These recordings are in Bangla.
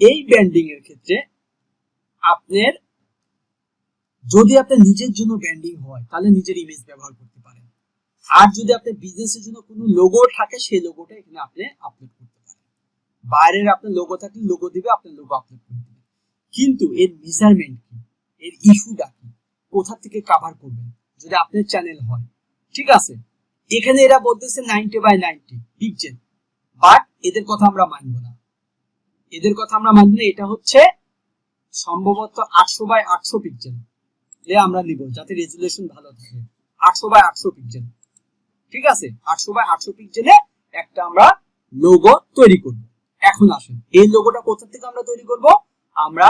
এই ব্র্যান্ডিং এর ক্ষেত্রে আপনার, যদি আপনার নিজের জন্য ব্র্যান্ডিং হয়, তাহলে নিজের ইমেজ ব্যবহার করতে পারেন। আর যদি আপনার বিজনেসের জন্য কোনো লোগো থাকে, সেই লোগোটা এখানে আপনি আপলোড করতে পারেন। বাইরের আপনার লোগো থাকলে লোগো দিবে, আপনার লোগো আপলোড করে দিবে। কিন্তু এর মেজারমেন্ট কি? এর ইস্যুটা কি? কোথা থেকে কভার করবেন? যদি আপনার চ্যানেল হয়, ঠিক আছে? এখানে এরা বলতেছে ninety by ninety picture but এদের কথা আমরা মানব না। এদের কথা আমরা মানব না, এটা হচ্ছে সম্ভবত আটশো বাই আটশো পিক্সেল আমরা নিব, যাতে রেজুলেশন ভালো থাকে। আটশো বাই আটশো পিক্সেল ঠিক আছে? আটশো বাই আটশো পিক্সেলে একটা আমরা লোগো তৈরি করব। এখন আসেন, এই লোগোটা কোথা থেকে আমরা তৈরি করব? আমরা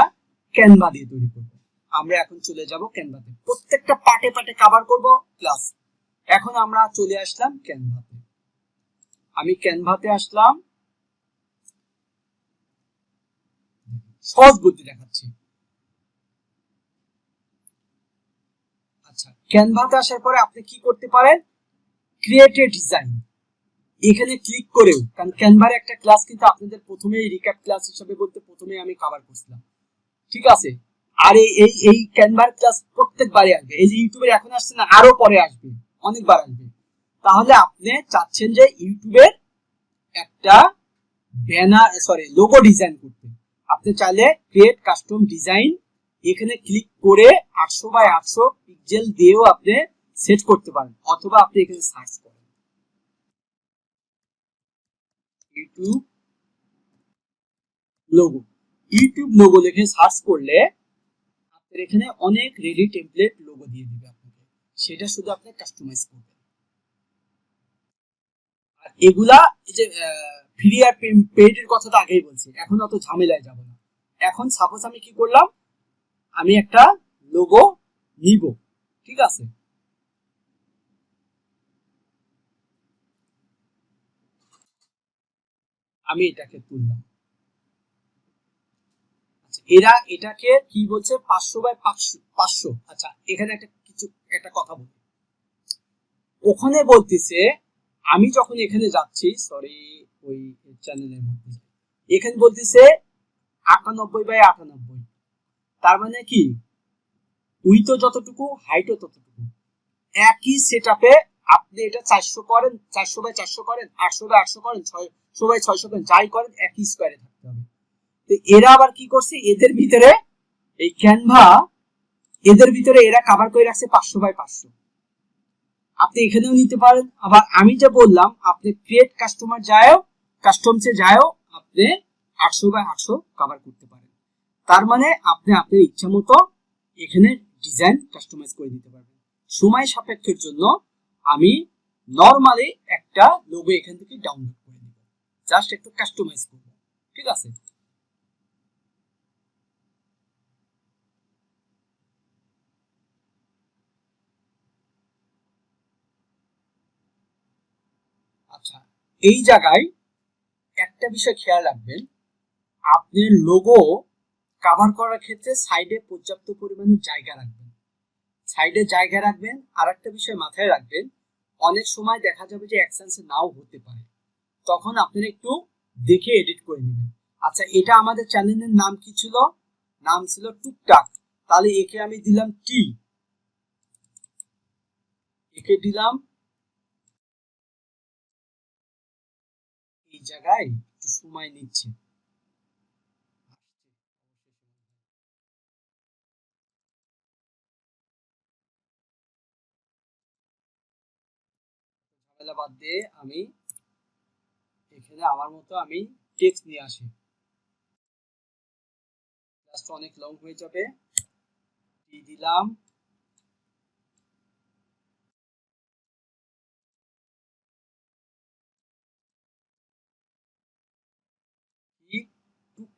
ক্যানভা দিয়ে তৈরি করব। আমরা এখন চলে যাব ক্যানভাতে প্রত্যেকটা পাটে পাটে কভার করব ক্লাস এখন আমরা চলে আসলাম ক্যানভাতে আমি ক্যানভাতে আসলাম। সহজ বুদ্ধি দেখাচ্ছি। আচ্ছা ক্যানভাতে আসার পরে আপনি কি করতে পারেন? ক্রিয়েট এ ডিজাইন এখানে ক্লিক করেও, কারণ ক্যানভার একটা ক্লাস কিন্তু আপনাদের প্রথমেই রিক্যাপ ক্লাস হিসেবে বলতে প্রথমেই আমি কভার করছিলাম। ঠিক আছে? আর এই এই ক্যানভার ক্লাস প্রত্যেকবারই আসবে। এই যে ইউটিউবে এখন আসছে না আরও পরে আসবে, অনেকবার আসবে। তাহলে আপনি চাচ্ছেন যে ইউটিউবের একটা ব্যানার সরি লোগো ডিজাইন করতে। আপনি চাইলে ক্রিয়েট কাস্টম ডিজাইন এখানে ক্লিক করে আটশো বাই আটশো পিক্সেল দিয়েও আপনি সেট করতে পারেন, অথবা আপনি এখানে সার্চ করেন। ইউটিউব লোগো ইউটিউব লোগো লিখে সার্চ করলে আপনার এখানে অনেক রেডি টেমপ্লেট লোগো দিয়ে দিবে আপনাকে। সেটা শুধু আপনি কাস্টমাইজ করবেন। আর এগুলা এই যে ফ্রি আর পেইডের কথা তো আগেই বলছি। এখন অত ঝামেলায় যাব না। এখন সাপোজ আমি কি করলাম? আমি একটা লোগো নিব। ঠিক আছে? আমি এটাকে তুললাম। আচ্ছা এরা এটাকে কি বলছে? পাঁচশো বাই পাঁচশো পাঁচশো। আচ্ছা এখানে একটা কিছু, একটা কথা বলি। ওখানে বলতেছে, আমি যখন এখানে যাচ্ছি সরি ওই চ্যানেলের মধ্যে এখানে বলতেছে আটানব্বই বাই আটানব্বই তার মানে কি? যতটুকু হাইটও ততটুকু। একই সেট আপনি এটা চারশো করেন, চারশো বাই চারশো করেন, আটশো বাই আটশো করেন ছয়শো বাই ছয়শো করেন, যাই করেন, একই স্কোয়ারে থাকতে হবে। তো এরা আবার কি করছে? এদের ভিতরে এই ক্যানভা এদের ভিতরে এরা কাভার করে রাখছে পাঁচশো বাই পাঁচশো। আপনি এখানেও নিতে পারেন। আবার আমি যে বললাম, আপনি ক্রিয়েট কাস্টমার যায়ও কাস্টমসে যায়ও, আপনি আটশো বাই আটশো কভার করতে পারেন। তার মানে আপনি আপনার ইচ্ছা মতো এখানে ডিজাইন কাস্টমাইজ করে দিতে পারবেন। সময় সাপেক্ষের জন্য আমি নর্মালি একটা লোগো এখান থেকে ডাউনলোড করে দিব জাস্ট একটু কাস্টমাইজ করব। ঠিক আছে? আচ্ছা এই জায়গায় একটা বিষয় খেয়াল রাখবেন, আপনি লোগো কাভার করার ক্ষেত্রে সাইডে পর্যাপ্ত পরিমাণে জায়গা রাখবেন। সাইডে জায়গা রাখবেন আর একটা বিষয় মাথায় রাখবেন, অনেক সময় দেখা যাবে যে অ্যাকসেন্সে নাও হতে পারে। তখন আপনারা একটু দেখে এডিট করে নেবেন। আচ্ছা এটা আমাদের চ্যানেলের নাম কি ছিল? নাম ছিল টুকটাক। তাহলে একে আমি দিলাম টি একে দিলাম জায়গায় একটু সময় নিচ্ছে। ঝামেলা বাদ দিয়ে আমি এখানে আমার মতো আমি টেক্সট নিয়ে আসি। অনেক লং হয়ে যাবে। দিলাম।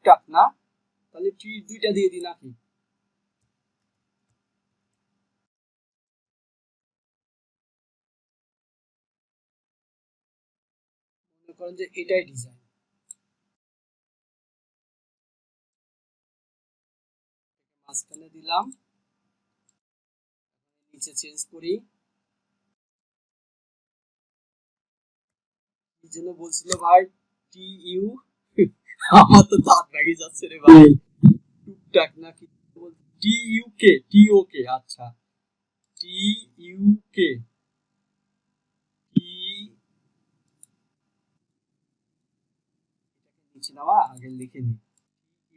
টুকটাক না? তাহলে টি দুইটা দিয়ে দিই নাকি? মনে করেন যে এটাই ডিজাইন মাঝখানে দিলাম। নিচে চেঞ্জ করি। কি জন্য বলছিল ভাই টি ইউ আমার তো দাঁত ভেঙে যাচ্ছে রে ভাই। টুকটাক নাকি টি ইউ কে টি ও কে আচ্ছা। টি ইউ কে টি নিচে নেওয়া আগে লিখে নি।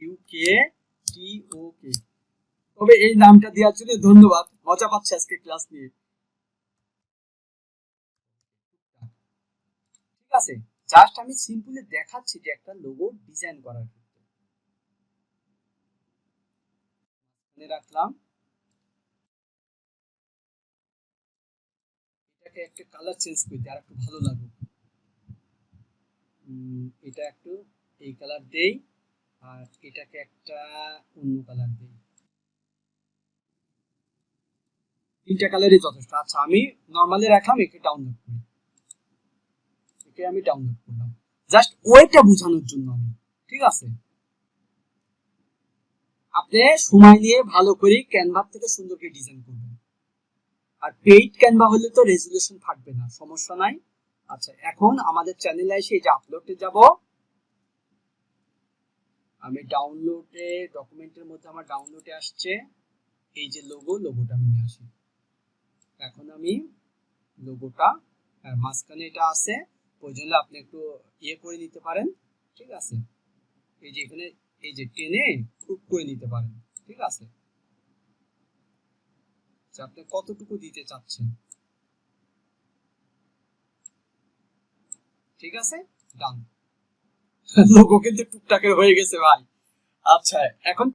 ইউ কে টি ও কে তবে এই নামটা দেওয়ার জন্য ধন্যবাদ। মজা পাচ্ছে আজকে ক্লাস নিয়ে। ঠিক আছে? জাস্ট আমি সিম্পলি দেখাচ্ছি যে একটা লোগো ডিজাইন করার ক্ষেত্রে। রাখলাম। এটাকে একটা কালার চেঞ্জ করে দিই আর একটু ভালো লাগুক এটা একটু এই কালার দেই আর এটাকে একটা অন্য কালার দেই। তিনটা কালারই যথেষ্ট। আচ্ছা আমি নর্মালি রাখলাম, একে ডাউনলোড করি। একে আমি ডাউনলোড করলাম। জাস্ট ওইটা বোঝানোর জন্য আমি, ঠিক আছে? আপনি সময় নিয়ে ভালো করে ক্যানভা থেকে সুন্দর করে ডিজাইন করবেন। আর পেইড ক্যানভা হলে তো রেজুলেশন থাকবে না, সমস্যা নাই। আচ্ছা এখন আমাদের চ্যানেলে এসে এই যে আপলোডে যাব। আমি ডাউনলোডে ডকুমেন্টের মধ্যে আমার ডাউনলোডে আসছে। এই যে লোগো লোগোটা আমি নিয়ে আসি। এখন আমি লোগোটা মাঝখানে এটা আছে। প্রয়োজনে আপনি একটু ইয়ে করে নিতে পারেন ঠিক আছে? এই যে এখানে এই যে টেনে খুব করে নিতে পারেন ঠিক আছে? আচ্ছা, আপনি কতটুকু দিতে চাচ্ছেন? ঠিক আছে? ডান লোগো কিন্তু টুকটাকের হয়ে গেছে ভাই। আচ্ছা এখন